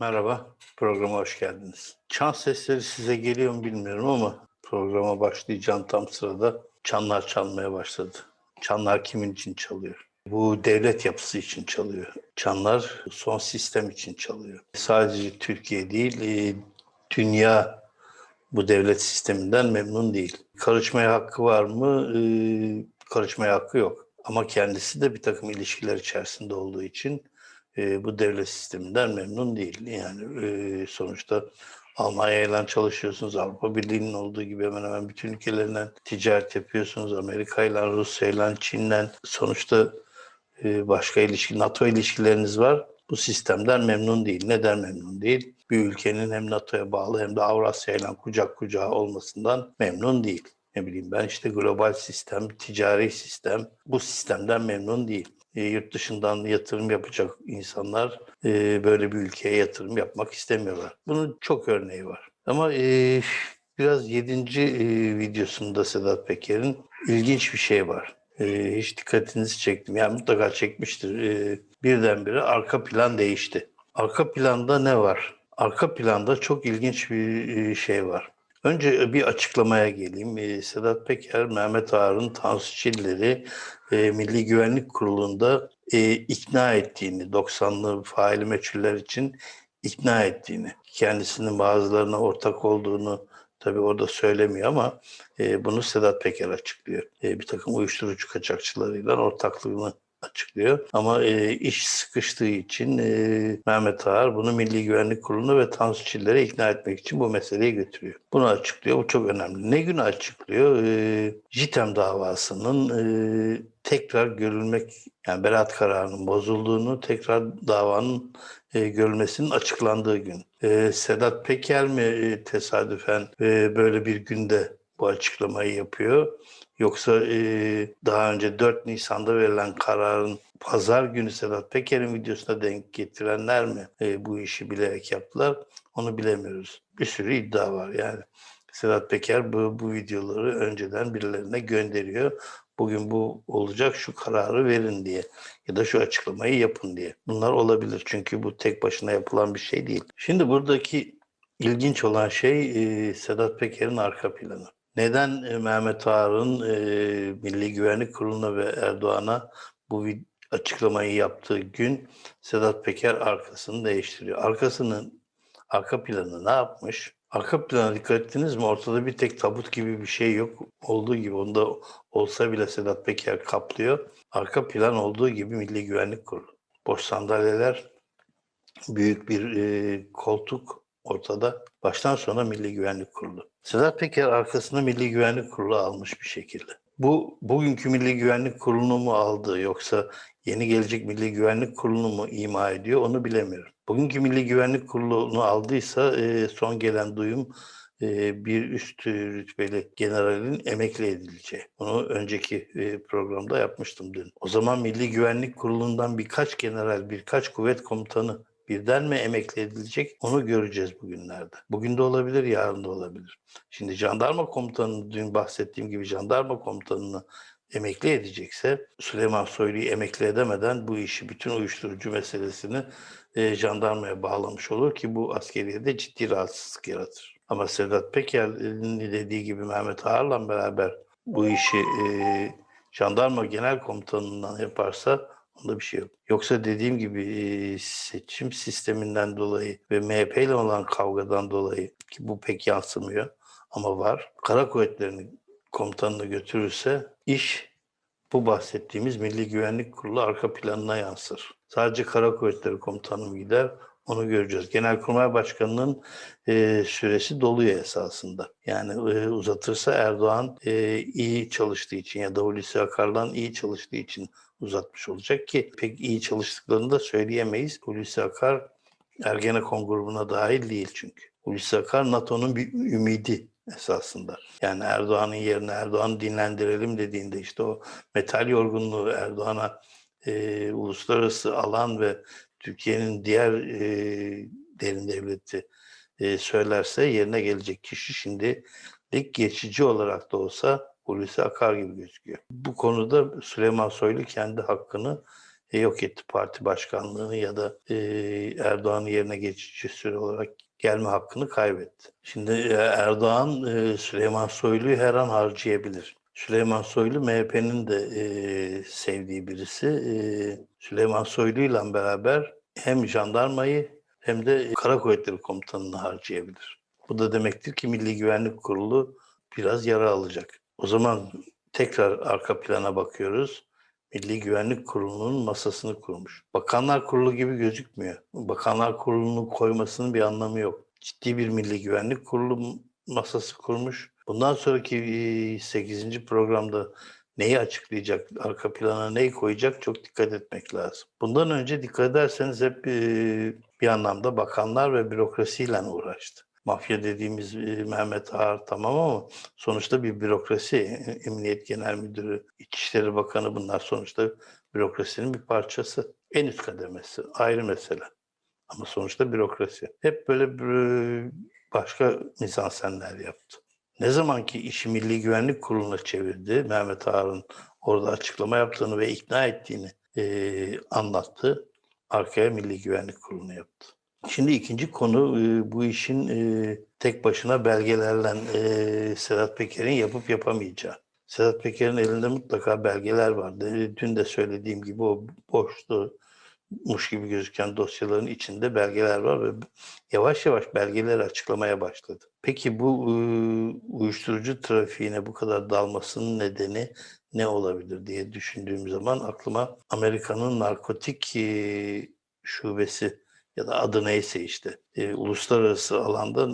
Merhaba, programa hoş geldiniz. Çan sesleri size geliyor mu bilmiyorum ama programa başlayacağım tam sırada çanlar çalmaya başladı. Çanlar kimin için çalıyor? Bu devlet yapısı için çalıyor. Çanlar son sistem için çalıyor. Sadece Türkiye değil, e, dünya bu devlet sisteminden memnun değil. Karışmaya hakkı var mı? E, karışmaya hakkı yok. Ama kendisi de bir takım ilişkiler içerisinde olduğu için e, bu devlet sisteminden memnun değil. Yani e, sonuçta Almanya ile çalışıyorsunuz, Avrupa Birliği'nin olduğu gibi hemen hemen bütün ülkelerle ticaret yapıyorsunuz, Amerika ile, Rusya ile, Çin'le sonuçta e, başka ilişki, NATO ilişkileriniz var. Bu sistemden memnun değil. Neden memnun değil? Bir ülkenin hem NATO'ya bağlı hem de Avrasya ile kucak kucağa olmasından memnun değil. Ne bileyim ben işte global sistem, ticari sistem bu sistemden memnun değil e, yurt dışından yatırım yapacak insanlar e, böyle bir ülkeye yatırım yapmak istemiyorlar. Bunun çok örneği var. Ama e, biraz yedinci e, videosunda Sedat Peker'in ilginç bir şey var. E, hiç dikkatinizi çektim. Yani mutlaka çekmiştir. E, birdenbire arka plan değişti. Arka planda ne var? Arka planda çok ilginç bir e, şey var. Önce bir açıklamaya geleyim. E, Sedat Peker, Mehmet Ağar'ın Tansu Çiller'i e, Milli Güvenlik Kurulu'nda e, ikna ettiğini, 90'lı faili meçhuller için ikna ettiğini, kendisinin bazılarına ortak olduğunu tabii orada söylemiyor ama e, bunu Sedat Peker açıklıyor. E, bir takım uyuşturucu kaçakçılarıyla ortaklığını açıklıyor. Ama e, iş sıkıştığı için e, Mehmet Ağar bunu Milli Güvenlik Kurulu'na ve Tansu Çiller'e ikna etmek için bu meseleyi götürüyor. Bunu açıklıyor. Bu çok önemli. Ne günü açıklıyor? E, JITEM davasının e, tekrar görülmek, yani beraat kararının bozulduğunu, tekrar davanın e, görülmesinin açıklandığı gün. E, Sedat Peker mi e, tesadüfen e, böyle bir günde bu açıklamayı yapıyor? Yoksa e, daha önce 4 Nisan'da verilen kararın pazar günü Sedat Peker'in videosuna denk getirenler mi e, bu işi bilerek yaptılar? Onu bilemiyoruz. Bir sürü iddia var yani. Sedat Peker bu, bu videoları önceden birilerine gönderiyor. Bugün bu olacak şu kararı verin diye ya da şu açıklamayı yapın diye. Bunlar olabilir çünkü bu tek başına yapılan bir şey değil. Şimdi buradaki ilginç olan şey e, Sedat Peker'in arka planı. Neden e, Mehmet Ağar'ın e, Milli Güvenlik Kurulu'na ve Erdoğan'a bu açıklamayı yaptığı gün Sedat Peker arkasını değiştiriyor. Arkasının arka planı ne yapmış? Arka plana dikkat ettiniz mi? Ortada bir tek tabut gibi bir şey yok. Olduğu gibi onda olsa bile Sedat Peker kaplıyor. Arka plan olduğu gibi Milli Güvenlik Kurulu. Boş sandalyeler, büyük bir e, koltuk ortada. Baştan sona Milli Güvenlik Kurulu. Sedat Peker arkasına Milli Güvenlik Kurulu almış bir şekilde. Bu bugünkü Milli Güvenlik Kurulu'nu mu aldı yoksa yeni gelecek Milli Güvenlik Kurulu'nu mu ima ediyor onu bilemiyorum. Bugünkü Milli Güvenlik Kurulu'nu aldıysa e, son gelen duyum e, bir üst rütbeli generalin emekli edileceği. Bunu önceki e, programda yapmıştım dün. O zaman Milli Güvenlik Kurulu'ndan birkaç general, birkaç kuvvet komutanı birden mi emekli edilecek onu göreceğiz bugünlerde. Bugün de olabilir, yarın da olabilir. Şimdi jandarma komutanını dün bahsettiğim gibi jandarma komutanını emekli edecekse Süleyman Soylu'yu emekli edemeden bu işi bütün uyuşturucu meselesini e, jandarmaya bağlamış olur ki bu askeriyede ciddi rahatsızlık yaratır. Ama Sedat Peker'in dediği gibi Mehmet Ağar'la beraber bu işi e, jandarma genel komutanından yaparsa Onda bir şey yok. Yoksa dediğim gibi seçim sisteminden dolayı ve MHP ile olan kavgadan dolayı ki bu pek yansımıyor ama var. Kara kuvvetlerinin komutanını götürürse iş bu bahsettiğimiz Milli Güvenlik Kurulu arka planına yansır. Sadece Kara Kuvvetleri Komutanı mı gider? Onu göreceğiz. Genelkurmay Başkanı'nın e, süresi doluyor esasında. Yani e, uzatırsa Erdoğan e, iyi çalıştığı için ya da Hulusi Akar'dan iyi çalıştığı için uzatmış olacak ki pek iyi çalıştıklarını da söyleyemeyiz. Hulusi Akar Ergenekon grubuna dahil değil çünkü. Hulusi Akar NATO'nun bir ümidi esasında. Yani Erdoğan'ın yerine Erdoğan'ı dinlendirelim dediğinde işte o metal yorgunluğu Erdoğan'a e, uluslararası alan ve Türkiye'nin diğer e, derin devleti e, söylerse yerine gelecek kişi şimdi lig geçici olarak da olsa Hulusi Akar gibi gözüküyor. Bu konuda Süleyman Soylu kendi hakkını e, yok etti parti başkanlığını ya da e, Erdoğan'ın yerine geçici süre olarak gelme hakkını kaybetti. Şimdi e, Erdoğan e, Süleyman Soylu'yu her an harcayabilir. Süleyman Soylu MHP'nin de e, sevdiği birisi. E, Süleyman Soylu ile beraber hem jandarmayı hem de Kara Kuvvetleri Komutanı'nı harcayabilir. Bu da demektir ki Milli Güvenlik Kurulu biraz yara alacak. O zaman tekrar arka plana bakıyoruz. Milli Güvenlik Kurulu'nun masasını kurmuş. Bakanlar Kurulu gibi gözükmüyor. Bakanlar Kurulu'nu koymasının bir anlamı yok. Ciddi bir Milli Güvenlik Kurulu masası kurmuş. Bundan sonraki 8. programda neyi açıklayacak, arka plana neyi koyacak çok dikkat etmek lazım. Bundan önce dikkat ederseniz hep bir anlamda bakanlar ve bürokrasiyle uğraştı. Mafya dediğimiz Mehmet Ağar tamam ama sonuçta bir bürokrasi. Emniyet Genel Müdürü, İçişleri Bakanı bunlar sonuçta bürokrasinin bir parçası. En üst kademesi ayrı mesele. Ama sonuçta bürokrasi. Hep böyle başka mizansenler yaptı. Ne zaman ki işi Milli Güvenlik Kurulu'na çevirdi, Mehmet Ağar'ın orada açıklama yaptığını ve ikna ettiğini e, anlattı. Arkaya Milli Güvenlik Kurulu'nu yaptı. Şimdi ikinci konu e, bu işin e, tek başına belgelerle e, Sedat Peker'in yapıp yapamayacağı. Sedat Peker'in elinde mutlaka belgeler vardı. Dün de söylediğim gibi o boştu muş gibi gözüken dosyaların içinde belgeler var ve yavaş yavaş belgeleri açıklamaya başladı. Peki bu e, uyuşturucu trafiğine bu kadar dalmasının nedeni ne olabilir diye düşündüğüm zaman aklıma Amerika'nın narkotik e, şubesi ya da adı neyse işte e, uluslararası alanda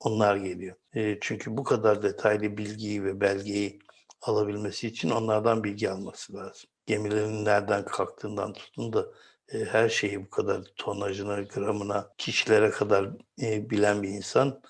onlar geliyor. E, çünkü bu kadar detaylı bilgiyi ve belgeyi alabilmesi için onlardan bilgi alması lazım. Gemilerin nereden kalktığından tutun da e, her şeyi bu kadar tonajına, gramına, kişilere kadar e, bilen bir insan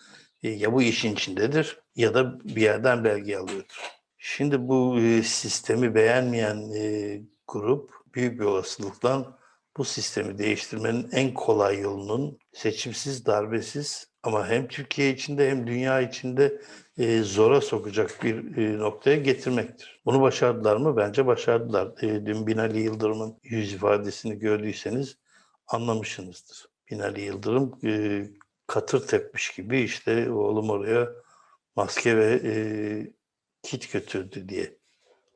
e, ya bu işin içindedir ya da bir yerden belge alıyordur. Şimdi bu e, sistemi beğenmeyen e, grup büyük bir olasılıkla bu sistemi değiştirmenin en kolay yolunun seçimsiz, darbesiz ama hem Türkiye içinde hem dünya içinde e, zora sokacak bir e, noktaya getirmektir. Bunu başardılar mı? Bence başardılar. E, dün Binali Yıldırım'ın yüz ifadesini gördüyseniz anlamışsınızdır. Binali Yıldırım e, katır tepmiş gibi işte oğlum oraya maske ve e, kit götürdü diye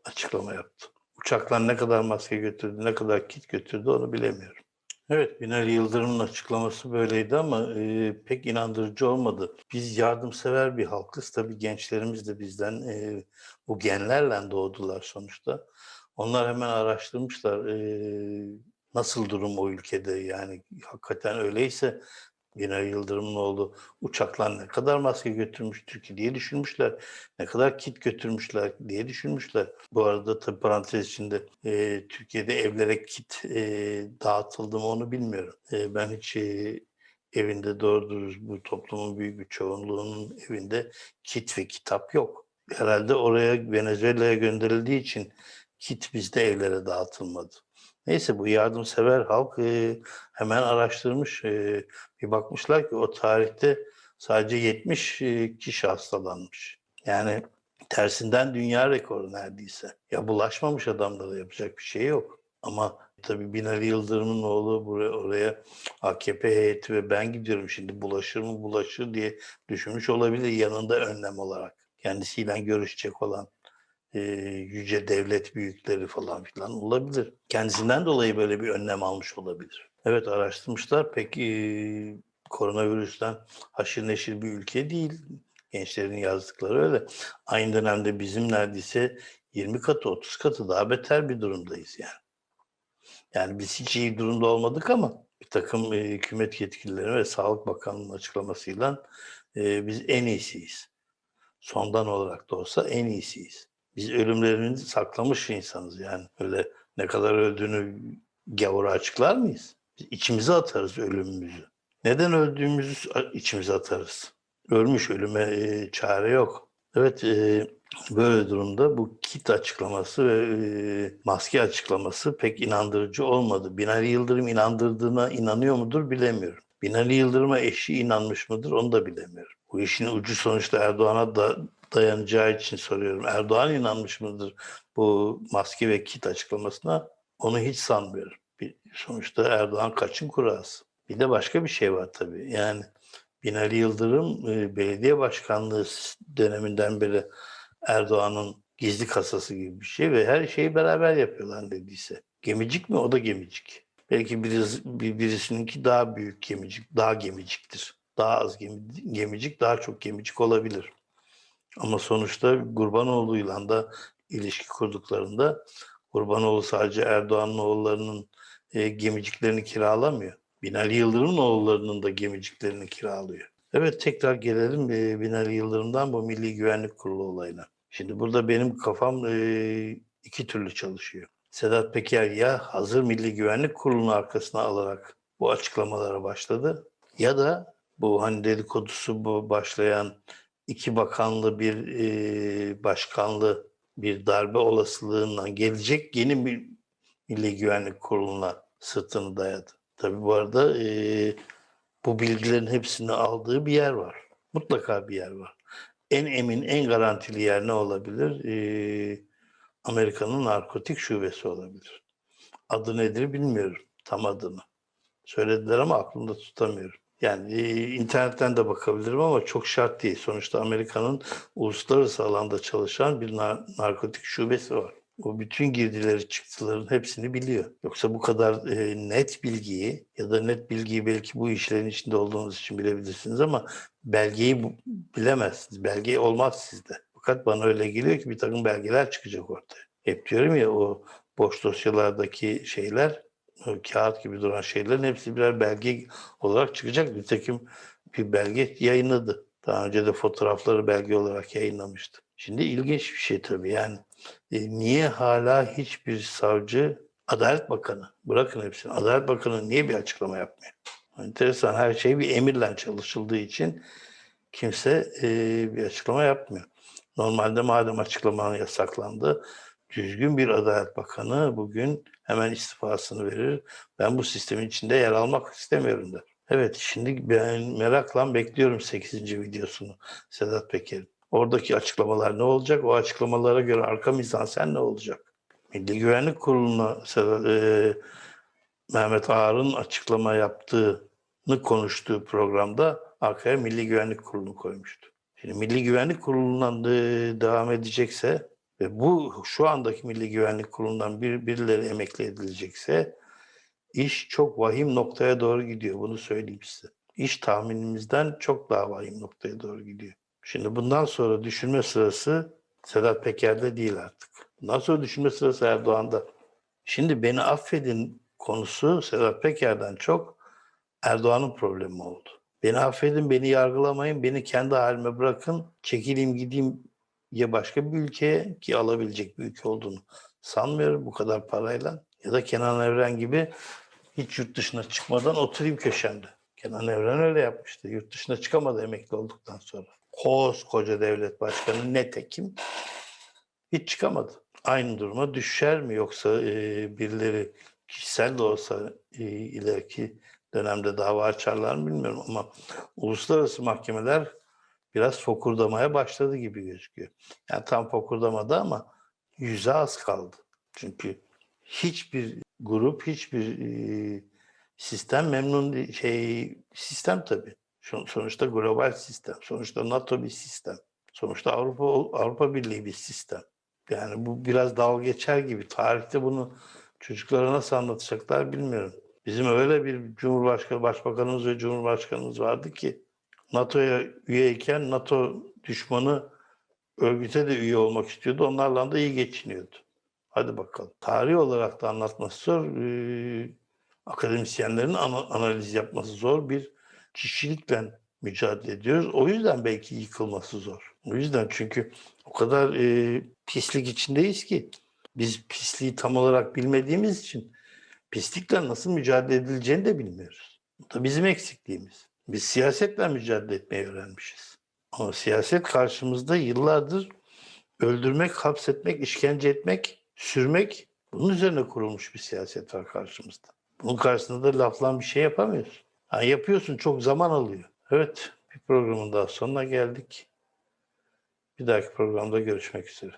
açıklama yaptı. Uçaklar ne kadar maske götürdü, ne kadar kit götürdü onu bilemiyorum. Evet, Binali Yıldırım'ın açıklaması böyleydi ama e, pek inandırıcı olmadı. Biz yardımsever bir halkız. Tabii gençlerimiz de bizden e, bu genlerle doğdular sonuçta. Onlar hemen araştırmışlar e, nasıl durum o ülkede yani hakikaten öyleyse Binali Yıldırım'ın oğlu uçaklar ne kadar maske götürmüştür ki diye düşünmüşler. Ne kadar kit götürmüşler diye düşünmüşler. Bu arada tabii parantez içinde e, Türkiye'de evlere kit e, dağıtıldı mı onu bilmiyorum. E, ben hiç e, evinde doğru bu toplumun büyük bir çoğunluğunun evinde kit ve kitap yok. Herhalde oraya Venezuela'ya gönderildiği için kit bizde evlere dağıtılmadı. Neyse bu yardımsever halk e, hemen araştırmış. E, bir bakmışlar ki o tarihte sadece 70 e, kişi hastalanmış. Yani tersinden dünya rekoru neredeyse. Ya bulaşmamış adamlara yapacak bir şey yok. Ama tabii Binali Yıldırım'ın oğlu buraya, oraya AKP heyeti ve ben gidiyorum şimdi bulaşır mı bulaşır diye düşünmüş olabilir yanında önlem olarak. Kendisiyle görüşecek olan e, yüce devlet büyükleri falan filan olabilir. Kendisinden dolayı böyle bir önlem almış olabilir. Evet araştırmışlar. Peki e, koronavirüsten haşır neşir bir ülke değil. Gençlerin yazdıkları öyle. Aynı dönemde bizim neredeyse 20 katı 30 katı daha beter bir durumdayız yani. Yani biz hiç iyi durumda olmadık ama bir takım e, hükümet yetkilileri ve Sağlık Bakanlığı'nın açıklamasıyla e, biz en iyisiyiz. Sondan olarak da olsa en iyisiyiz. Biz ölümlerini saklamış insanız yani. Öyle ne kadar öldüğünü gavura açıklar mıyız? Biz içimize atarız ölümümüzü. Neden öldüğümüzü içimize atarız. Ölmüş ölüme e, çare yok. Evet e, böyle durumda bu kit açıklaması ve e, maske açıklaması pek inandırıcı olmadı. Binali Yıldırım inandırdığına inanıyor mudur bilemiyorum. Binali Yıldırım'a eşi inanmış mıdır onu da bilemiyorum. Bu işin ucu sonuçta Erdoğan'a da dayanacağı için soruyorum. Erdoğan inanmış mıdır bu maske ve kit açıklamasına? Onu hiç sanmıyorum. Sonuçta Erdoğan kaçın kurası. Bir de başka bir şey var tabii. Yani Binali Yıldırım e, belediye başkanlığı döneminden beri Erdoğan'ın gizli kasası gibi bir şey ve her şeyi beraber yapıyorlar dediyse. Gemicik mi? O da gemicik. Belki birisi, bir- birisininki daha büyük gemicik, daha gemiciktir. Daha az gemi- gemicik, daha çok gemicik olabilir. Ama sonuçta Gurbanoğlu'yla da ilişki kurduklarında Gurbanoğlu sadece Erdoğan'ın oğullarının e, gemiciklerini kiralamıyor. Binali Yıldırım'ın oğullarının da gemiciklerini kiralıyor. Evet tekrar gelelim e, Binali Yıldırım'dan bu Milli Güvenlik Kurulu olayına. Şimdi burada benim kafam e, iki türlü çalışıyor. Sedat Peker ya hazır Milli Güvenlik Kurulu'nun arkasına alarak bu açıklamalara başladı ya da bu hani dedikodusu bu başlayan iki bakanlı bir e, başkanlı bir darbe olasılığından gelecek yeni bir Milli Güvenlik Kurulu'na sırtını dayadı. Tabii bu arada e, bu bilgilerin hepsini aldığı bir yer var. Mutlaka bir yer var. En emin, en garantili yer ne olabilir? E, Amerika'nın narkotik şubesi olabilir. Adı nedir bilmiyorum tam adını. Söylediler ama aklımda tutamıyorum. Yani e, internetten de bakabilirim ama çok şart değil. Sonuçta Amerika'nın uluslararası alanda çalışan bir nar- narkotik şubesi var. O bütün girdileri çıktıların hepsini biliyor. Yoksa bu kadar e, net bilgiyi ya da net bilgiyi belki bu işlerin içinde olduğunuz için bilebilirsiniz ama belgeyi bu- bilemezsiniz. Belge olmaz sizde. Fakat bana öyle geliyor ki bir takım belgeler çıkacak ortaya. Hep diyorum ya o boş dosyalardaki şeyler, kağıt gibi duran şeylerin hepsi birer belge olarak çıkacak. Nitekim bir belge yayınladı. Daha önce de fotoğrafları belge olarak yayınlamıştı. Şimdi ilginç bir şey tabii yani e, niye hala hiçbir savcı, Adalet Bakanı, bırakın hepsini, Adalet Bakanı niye bir açıklama yapmıyor? Enteresan her şey bir emirle çalışıldığı için kimse e, bir açıklama yapmıyor. Normalde madem açıklamanın yasaklandı, düzgün bir Adalet Bakanı bugün hemen istifasını verir. Ben bu sistemin içinde yer almak istemiyorum der. Evet şimdi ben merakla bekliyorum 8. videosunu Sedat Peker'in. Oradaki açıklamalar ne olacak? O açıklamalara göre arka mizansen ne olacak? Milli Güvenlik Kurulu'na Sedat, e, Mehmet Ağar'ın açıklama yaptığını konuştuğu programda arkaya Milli Güvenlik Kurulu'nu koymuştu. Şimdi Milli Güvenlik Kurulu'ndan de- devam edecekse ve bu şu andaki Milli Güvenlik Kurulu'ndan bir, birileri emekli edilecekse iş çok vahim noktaya doğru gidiyor. Bunu söyleyeyim size. İş tahminimizden çok daha vahim noktaya doğru gidiyor. Şimdi bundan sonra düşünme sırası Sedat Peker'de değil artık. Bundan sonra düşünme sırası Erdoğan'da. Şimdi beni affedin konusu Sedat Peker'den çok Erdoğan'ın problemi oldu. Beni affedin, beni yargılamayın, beni kendi halime bırakın, çekileyim gideyim ya başka bir ülkeye ki alabilecek bir ülke olduğunu sanmıyorum bu kadar parayla. Ya da Kenan Evren gibi hiç yurt dışına çıkmadan oturayım köşemde. Kenan Evren öyle yapmıştı. Yurt dışına çıkamadı emekli olduktan sonra. Koskoca devlet başkanı netekim hiç çıkamadı. Aynı duruma düşer mi yoksa e, birileri kişisel de olsa e, ileriki dönemde dava açarlar mı bilmiyorum ama uluslararası mahkemeler biraz fokurdamaya başladı gibi gözüküyor. Yani tam fokurdamadı ama yüze az kaldı. Çünkü hiçbir grup, hiçbir e, sistem memnun. Şey, sistem tabii. Son- Sonuçta global sistem. Sonuçta NATO bir sistem. Sonuçta Avrupa Avrupa Birliği bir sistem. Yani bu biraz dalga geçer gibi. Tarihte bunu çocuklara nasıl anlatacaklar bilmiyorum. Bizim öyle bir Cumhurbaşkanı, Başbakanımız ve Cumhurbaşkanımız vardı ki NATO'ya üyeyken NATO düşmanı örgüte de üye olmak istiyordu. Onlarla da iyi geçiniyordu. Hadi bakalım. Tarih olarak da anlatması zor. Ee, akademisyenlerin ana- analiz yapması zor. Bir kişilikle mücadele ediyoruz. O yüzden belki yıkılması zor. O yüzden çünkü o kadar e, pislik içindeyiz ki biz pisliği tam olarak bilmediğimiz için pislikle nasıl mücadele edileceğini de bilmiyoruz. Bu da bizim eksikliğimiz. Biz siyasetle mücadele etmeyi öğrenmişiz. Ama siyaset karşımızda yıllardır öldürmek, hapsetmek, işkence etmek, sürmek bunun üzerine kurulmuş bir siyaset var karşımızda. Bunun karşısında da laflan bir şey yapamıyorsun. Ha, yapıyorsun çok zaman alıyor. Evet bir programın daha sonuna geldik. Bir dahaki programda görüşmek üzere.